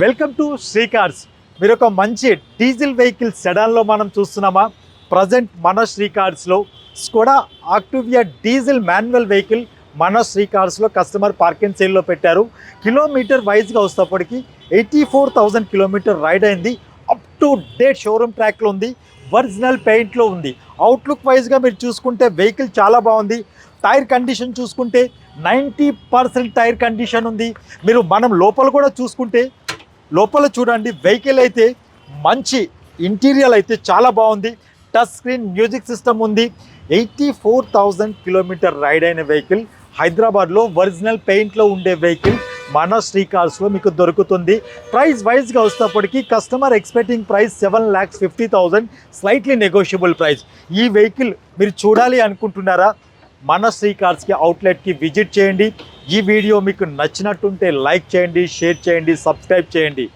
Welcome to Shri cars. మీరు ఒక మంచి డీజిల్ వెహికల్ సెడాన్లో మనం చూస్తున్నామా? ప్రజెంట్ మన Sri కార్స్లో Skoda Octavia diesel manual vehicle మన శ్రీ కార్స్లో కస్టమర్ పార్కింగ్ సేల్లో పెట్టారు. కిలోమీటర్ వైజ్గా వస్తేప్పటికి eighty four thousand kilometre ride అయింది. అప్ టు డేట్ షోరూమ్ ట్రాక్లో ఉంది. ఒరిజినల్ పెయింట్లో ఉంది. అవుట్లుక్ వైజ్గా మీరు చూసుకుంటే వెహికల్ చాలా బాగుంది. టైర్ కండిషన్ చూసుకుంటే నైంటీ పర్సెంట్ టైర్ కండిషన్ ఉంది. మీరు మనం లోపల కూడా చూసుకుంటే లోపల చూడండి వెహికల్ అయితే మంచి ఇంటీరియర్ అయితే చాలా బాగుంది. టచ్ స్క్రీన్ మ్యూజిక్ సిస్టమ్ ఉంది. Eighty four thousand kilometre ride అయిన వెహికల్ హైదరాబాద్లో ఒరిజినల్ పెయింట్లో ఉండే వెహికల్ మన శ్రీ కార్స్లో మీకు దొరుకుతుంది. ప్రైస్ వైజ్గా వస్తేప్పటికి customer expecting price seven lakhs fifty thousand slightly negotiable price ఈ వెహికల్ మీరు చూడాలి అనుకుంటున్నారా? మన శ్రీ కార్స్కి అవుట్లెట్కి విజిట్ చేయండి. ఈ వీడియో మీకు నచ్చినట్టుంటే లైక్ చేయండి షేర్ చేయండి సబ్స్క్రైబ్ చేయండి.